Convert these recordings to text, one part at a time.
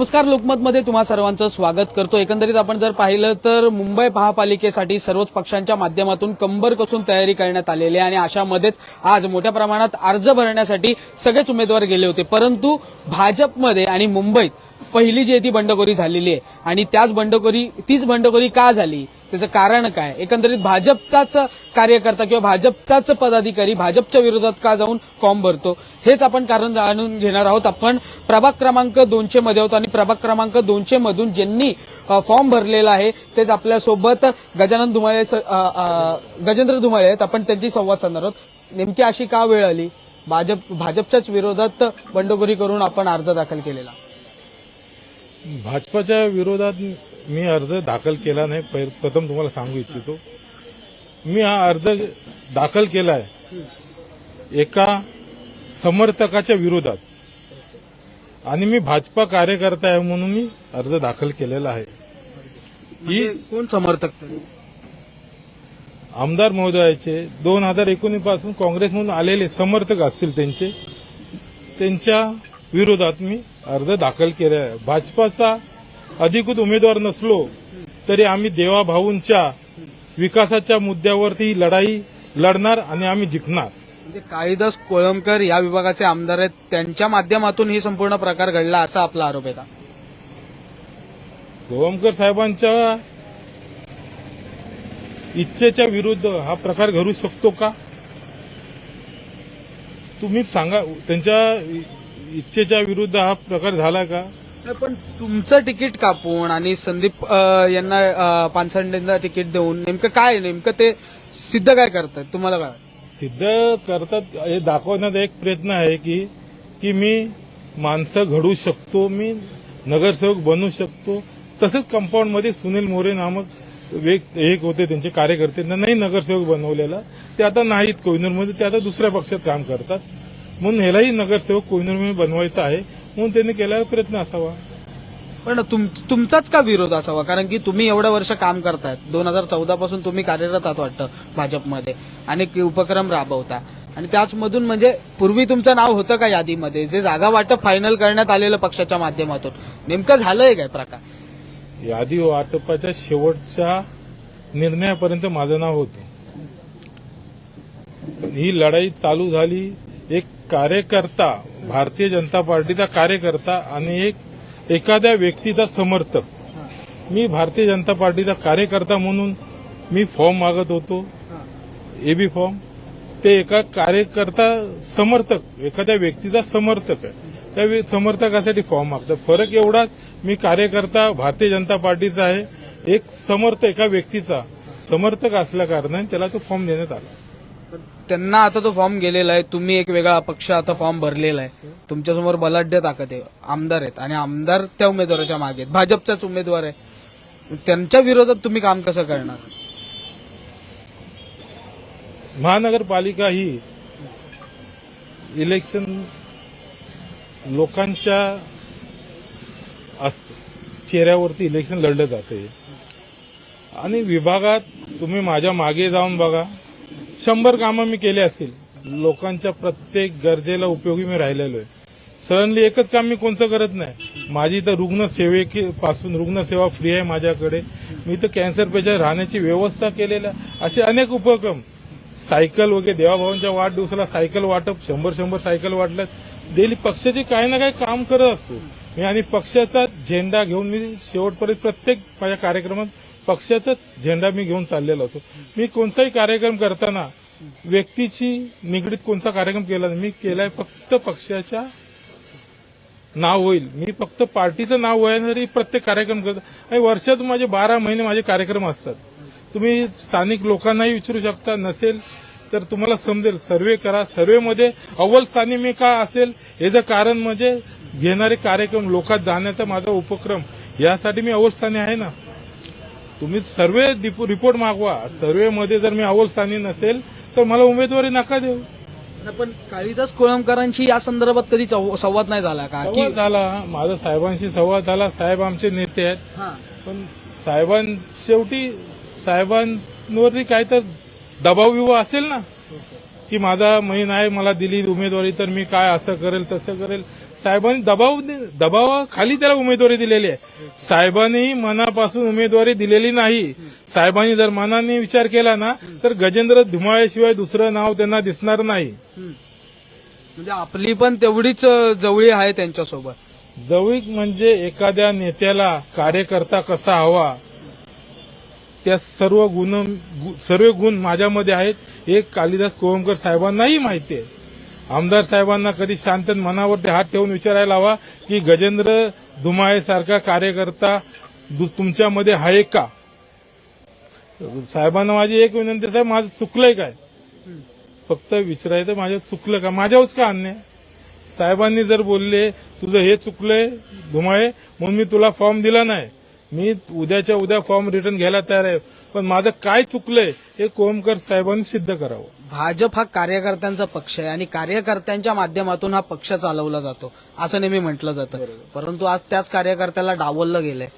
नमस्कार लोकमतमध्ये तुम्हा सर्वांचं स्वागत करतो. एकंदरीत आपण जर पाहिलं तर मुंबई महापालिकेसाठी सर्वच पक्षांच्या माध्यमातून कंबर कसून तयारी करण्यात आलेली आहे आणि अशामध्येच आज मोठ्या प्रमाणात अर्ज भरण्यासाठी सगळेच उमेदवार गेले होते. परंतु भाजपमध्ये आणि मुंबईत पहिली जी आहे ती बंडखोरी झालेली आहे. आणि त्याच बंडखोरी तीच बंडखोरी का झाली? त्याचं कारण काय? एकंदरीत भाजपचाच कार्यकर्ता किंवा भाजपचाच पदाधिकारी भाजपच्या विरोधात का जाऊन फॉर्म भरतो? हेच आपण कारण जाणून घेणार आहोत. आपण प्रभाग क्रमांक दोनशे मध्ये आहोत आणि प्रभाग क्रमांक दोनशे मधून ज्यांनी फॉर्म भरलेला आहे तेच आपल्यासोबत गजानन धुमाळे गजेंद्र धुमाळे आहेत. आपण त्यांची संवाद साधणार आहोत. नेमकी अशी का वेळ आली? भाजप भाजपच्याच विरोधात बंडखोरी करून आपण अर्ज दाखल केलेला. भाजपाच्या विरोधात मी अर्ज दाखल केला नाही. प्रथम तुम्हाला सांगू इच्छितो. मी हा अर्ज दाखल केलाय. एका समर्थकाच्या विरोधात. आणि मी भाजपा कार्यकर्ता आहे म्हणून मी अर्ज दाखल केलेला आहे. ही म्हणजे कोण समर्थक? आमदार महोदयाचे दोन हजार एकोणीसपासून काँग्रेसमधून आलेले समर्थक असतील त्यांचे. त्यांच्या विरोधात मी अर्ज दाखल केला आहे भाजपाचा अधिकृत उमेदवार नसलो तरी आम्ही देवाभाऊंच्या विकासाच्या मुद्द्यावरती लढाई लढणार आणि आम्ही जिंकणार. म्हणजे काळीदास कोळंबकर या विभागाचे आमदार आहेत. त्यांच्या माध्यमातून ही संपूर्ण प्रकार घडला असा आपला आरोप आहे का? गोवमकर साहेबांच्या इच्छेच्या विरुद्ध हा प्रकार घडू शकतो का? तुम्ही सांगा त्यांच्या इच्छेच्या विरुद्ध हा प्रकार झाला का? पण तुमचं तिकीट कापून आणि संदीप अ, यांना अ, पानसंडेंना तिकीट देऊन नेमकं काय आहे? नेमकं ते सिद्ध काय करतात? तुम्हाला काय वाटतं? सिद्ध करतात हे दाखवण्याचा एक प्रयत्न आहे की की मी माणसं घडू शकतो मी नगरसेवक बनू शकतो. तसंच कंपाऊंडमध्ये सुनील मोरे नामक वेग एक होते त्यांचे कार्यकर्ते. नाही नगरसेवक बनवलेला. ते आता नाहीत कोहिनूरमध्ये ते आता दुसऱ्या पक्षात काम करतात. म्हणून ह्यालाही नगरसेवक कोहिनूरमध्ये बनवायचं आहे. म्हणून त्यांनी केलेला प्रयत्न असावा. पण तुम- तुमचाच का विरोध असावा? कारण की तुम्ही एवढं वर्ष काम करतायत दोन हजार चौदा पासून तुम्ही कार्यरत आहात वाटतं भाजपमध्ये. अनेक उपक्रम राबवता. आणि त्याचमधून म्हणजे पूर्वी तुमचं नाव होतं का यादीमध्ये? जे जागा वाटप फायनल करण्यात आलेलं पक्षाच्या माध्यमातून. नेमकं झालंय काय प्रकार? यादी वाटपाच्या शेवटच्या निर्णयापर्यंत माझं नाव होतं. ही लढाई चालू झाली. एक कार्यकर्ता भारतीय जनता पार्टीचा कार्यकर्ता आणि एक एखाद्या व्यक्तीचा समर्थक. मी भारतीय जनता पार्टीचा कार्यकर्ता म्हणून मी फॉर्म मागत होतो. AB form. ते एका कार्यकर्ता समर्थक एखाद्या व्यक्तीचा समर्थक आहे. त्या समर्थकासाठी फॉर्म मागतात फरक एवढाच मी कार्यकर्ता भारतीय जनता पार्टीचा आहे. एक समर्थ एका व्यक्तीचा समर्थक असल्या कारणाने त्याला तो फॉर्म देण्यात आला. त्यांना आता तो फॉर्म गेलेला आहे. तुम्ही एक वेगळा पक्ष आता फॉर्म भरलेला आहे. तुमच्यासमोर बलाढ्य ताकद आहे. आमदार आहेत. आणि आमदार त्या उमेदवाराच्या मागे आहेत. भाजपचाच उमेदवार आहे. त्यांच्या विरोधात तुम्ही काम कसं करणार? महानगरपालिका ही इलेक्शन लोकांच्या अस- चेहऱ्यावरती इलेक्शन लढलं जाते. आणि विभागात तुम्ही माझ्या मागे जाऊन बघा. शंभर कामं मी केले असतील. लोकांच्या प्रत्येक गरजेला उपयोगी मी राहिलेलो आहे सडनली एकच काम मी कोणचं करत नाही. माझी तर रुग्णसेवेपासून रुग्णसेवा फ्री आहे माझ्याकडे. मी तर कॅन्सर पेशंट राहण्याची व्यवस्था केलेल्या असे अनेक उपक्रम. सायकल वगैरे देवाभावांच्या वाढदिवसाला सायकल वाटप शंभर शंभर सायकल वाटल्यात. डेली पक्षाचे काही ना काही काम करत असतो. मी आणि पक्षाचा झेंडा घेऊन मी शेवटपर्यंत प्रत्येक माझ्या कार्यक्रमात पक्षाचाच झेंडा मी घेऊन चाललेलो होतो. मी कोणताही कार्यक्रम करताना व्यक्तीची निगडीत कोणता कार्यक्रम केला नाही. मी केलाय फक्त पक्षाच्या नाव होईल. मी फक्त पार्टीचं नाव होण्यासाठी प्रत्येक कार्यक्रम करतो. आणि वर्षातून माझे बारा महिने माझे कार्यक्रम असतात. तुम्ही स्थानिक लोकांनाही विचारू शकता नसेल तर तुम्हाला समजेल. सर्वे करा. सर्वेमध्ये अव्वल स्थानी मी का असेल? याचं कारण म्हणजे घेणारे कार्यक्रम लोकात जाण्याचा माझा उपक्रम. यासाठी मी अव्वल स्थानी आहे ना? तुम्ही सर्वे रिपोर्ट मागवा. सर्वेमध्ये जर मी अव्वल स्थानी नसेल तर मला उमेदवारी नका देऊ. पण काळीदास कोळंबकरांशी या संदर्भात कधी संवाद नाही झाला का? संवाद झाला. माझा साहेबांशी संवाद झाला. साहेब आमचे नेते आहेत. पण साहेबां शेवटी साहेबांवरती काय तर दबाव विवाह असेल ना? की माझा महिना आहे मला दिली उमेदवारी तर मी काय असं करेल तसं करेल. साहेबांनी दबाव दबावाखाली त्याला उमेदवारी दिलेली आहे. साहेबांनी मनापासून उमेदवारी दिलेली नाही. साहेबांनी जर मनाने विचार केला ना तर गजेंद्र धुमाळ्याशिवाय दुसरं नाव त्यांना दिसणार नाही. म्हणजे आपली पण तेवढीच जवळी आहे त्यांच्यासोबत. जवळीक म्हणजे एखाद्या नेत्याला कार्यकर्ता कसा हवा? त्या सर्व गुण सर्व गुण माझ्यामध्ये आहेत. हे कालिदास कोळंबकर साहेबांनाही माहिती आहे. आमदार साहेबांना कधी शांत मनावरती हात ठेवून विचारायला हवा की गजेंद्र धुमाळेसारखा कार्यकर्ता दु- तुमच्यामध्ये आहे का? साहेबांना माझी एक विनंती साहेब माझं चुकलंय काय? फक्त विचारायचं माझं चुकलं का? माझ्यावरच का अन्याय? साहेबांनी जर बोलले तुझं हे चुकलंय धुमाळे म्हणून मी तुला फॉर्म दिला नाही. मी उद्याच्या उद्या फॉर्म रिटर्न घ्यायला तयार आहे. पण माझं काय चुकलंय हे कोमकर साहेबांनी सिद्ध करावं. भाजप हा कार्यकर्त्यांचा पक्ष आहे आणि कार्यकर्त्यांच्या माध्यमातून हा पक्ष चालवला जातो. असं नेहमी म्हटलं जातं. परंतु आज त्याच कार्यकर्त्याला डावललं गेलंय.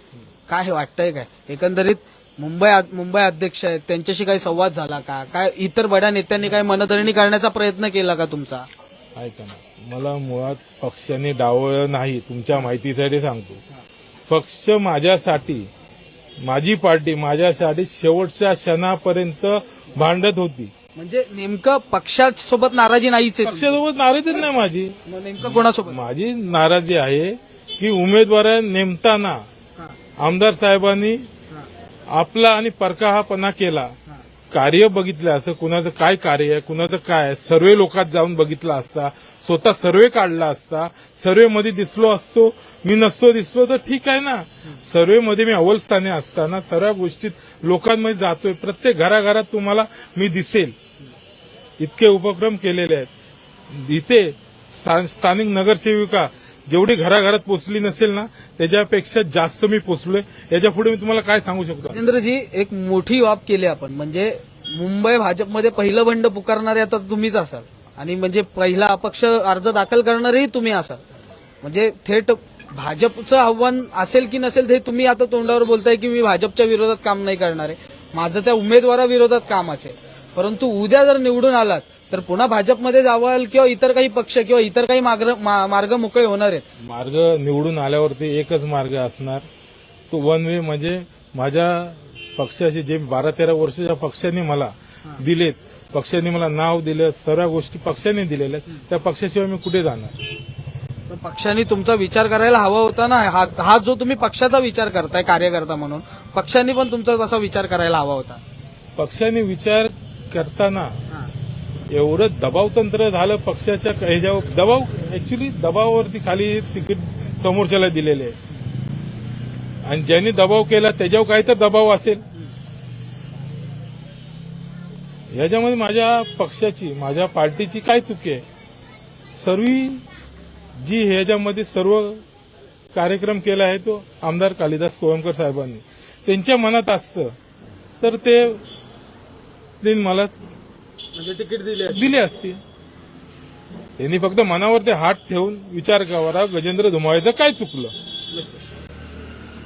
काय हे वाटतंय काय? एकंदरीत मुंबई मुंबई अध्यक्ष आहेत. त्यांच्याशी काही संवाद झाला का? काय इतर बड्या नेत्यांनी काही मनधरणी करण्याचा प्रयत्न केला का तुमचा? ऐका ना मला मुळात पक्षाने डावळलं नाही. तुमच्या माहितीसाठी सांगतो. पक्ष माझ्यासाठी माझी पार्टी माझ्यासाठी शेवटच्या क्षणापर्यंत भांडत होती. म्हणजे नेमकं पक्षासोबत नाराजी नाहीच आहे. पक्षासोबत नाराजच नाही माझी. मग नेमकं कोणासोबत? माझी नाराजी आहे की उमेदवार नेमताना आमदार साहेबांनी आपला आणि परकाहापणा केला. कार्य बघितलं असं कुणाचं काय कार्य आहे कुणाचं काय आहे सर्वे लोकात जाऊन बघितला असता स्वतः सर्वे काढला असता सर्वे मध्ये दिसलो असतो मी नसतो दिसलो तर ठीक आहे ना. सर्वे मध्ये मी अव्वल स्थानी असताना सर्व गोष्टीत लोकांमध्ये जातोय प्रत्येक घराघरात तुम्हाला मी दिसेल. इतके उपक्रम केलेले आहेत. इथे स्थानिक नगरसेविका जेवढी घराघरात पोचली नसेल ना त्याच्यापेक्षा जास्त मी पोचलोय. याच्यापुढे मी तुम्हाला काय सांगू शकतो? राजेंद्रजी एक मोठी बाब केली आपण. म्हणजे मुंबई भाजपमध्ये पहिलं बंड पुकारणारे आता तुम्हीच असाल. आणि म्हणजे पहिला अपक्ष अर्ज दाखल करणारेही तुम्ही असाल. म्हणजे थेट भाजपचं आव्हान असेल की नसेल हे तुम्ही आता तोंडावर बोलताय की मी भाजपच्या विरोधात काम नाही करणार. आहे माझं त्या उमेदवाराविरोधात काम असेल. परंतु उद्या जर निवडून आलात तर पुन्हा भाजपमध्ये जावाल किंवा इतर काही पक्ष किंवा इतर काही मार्ग मार्ग मोकळे होणार आहेत. मार्ग निवडून आल्यावरती एकच मार्ग असणार. तो वन वे म्हणजे माझ्या पक्षाचे जे बारा तेरा वर्षाच्या पक्षाने मला दिलेत पक्षाने मला नाव दिलं सर्व गोष्टी पक्षाने दिलेल्या. त्या पक्षाशिवाय मी कुठे जाणार? पक्षाने तुमचा विचार करायला हवा होता ना? हा हा जो तुम्ही पक्षाचा विचार करताय कार्यकर्ता म्हणून पक्षांनी पण तुमचा तसा विचार करायला हवा होता. पक्षाने विचार करताना एवढं दबाव तंत्र झालं पक्षाच्या ह्याच्यावर. दबाव ऍक्च्युली दबावावरती खाली तिकीट समोरच्याला दिलेले आहे. आणि ज्यांनी दबाव केला त्याच्यावर काही तर दबाव असेल. ह्याच्यामध्ये माझ्या पक्षाची माझ्या पार्टीची काय चुकी आहे? सर्व जी ह्याच्यामध्ये सर्व कार्यक्रम केला आहे तो आमदार कालिदास कोळंबकर साहेबांनी. त्यांच्या मनात असतं. तर ते ते मला म्हणजे तिकीट दिले दिले असते त्यांनी फक्त मनावरती हात ठेवून विचार करावा गजेंद्र धुमाळेचं काय चुकलं?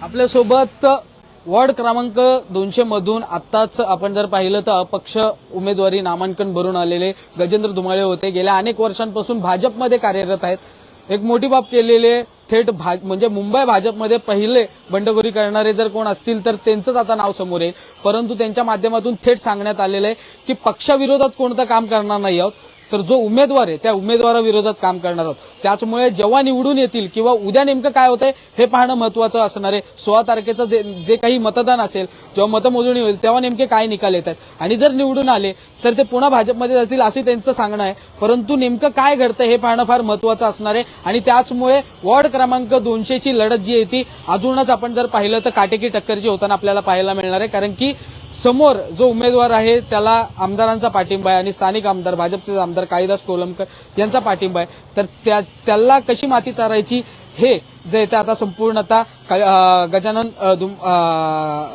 आपल्यासोबत वॉर्ड क्रमांक दोनशे मधून आताच आपण जर पाहिलं तर अपक्ष उमेदवारी नामांकन भरून आलेले गजेंद्र धुमाळे होते. गेल्या अनेक वर्षांपासून भाजपमध्ये कार्यरत आहेत. एक मोठी बाब केलेली आहे थेट भा म्हणजे मुंबई भाजपमध्ये पहिले बंडखोरी करणारे जर कोण असतील तर त्यांचंच आता नाव समोर येईल. परंतु त्यांच्या माध्यमातून थेट सांगण्यात आलेलं आहे की पक्षाविरोधात कोणतं काम करणार नाही आहोत. तर जो उमेदवार आहे त्या उमेदवाराविरोधात काम करणार आहोत. त्याचमुळे जेव्हा निवडून येतील किंवा उद्या नेमकं काय होतंय हे पाहणं महत्वाचं असणार आहे. सोळा तारखेचं जे जे काही मतदान असेल जेव्हा मतमोजणी होईल तेव्हा नेमके काय निकाल येत आहेत आणि जर निवडून आले तर ते पुन्हा भाजपमध्ये जातील असे त्यांचं सांगणं आहे. परंतु नेमकं काय घडतं हे पाहणं फार महत्वाचं असणार आहे. आणि त्याचमुळे वॉर्ड क्रमांक दोनशेची लढत जी आहे ती अजूनच आपण जर पाहिलं तर काटेकी टक्करची होताना आपल्याला पाहायला मिळणार आहे. कारण की समोर जो उमेदवार आहे त्याला आमदारांचा पाठिंबा आहे आणि स्थानिक आमदार भाजपचे आमदार काळीदास कोलंबकर यांचा पाठिंबा आहे. तर त्या त्याला कशी माती चारायची हे जे येते आता संपूर्णतः गजानन दुम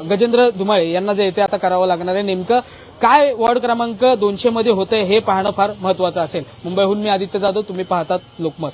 गजेंद्र धुमाळे यांना जे येते आता करावं लागणार आहे नेमकं काय वॉर्ड क्रमांक दोनशे मध्ये होतंय हे पाहणं फार महत्वाचं असेल. मुंबईहून मी आदित्य जाधव तुम्ही पाहतात लोकमत.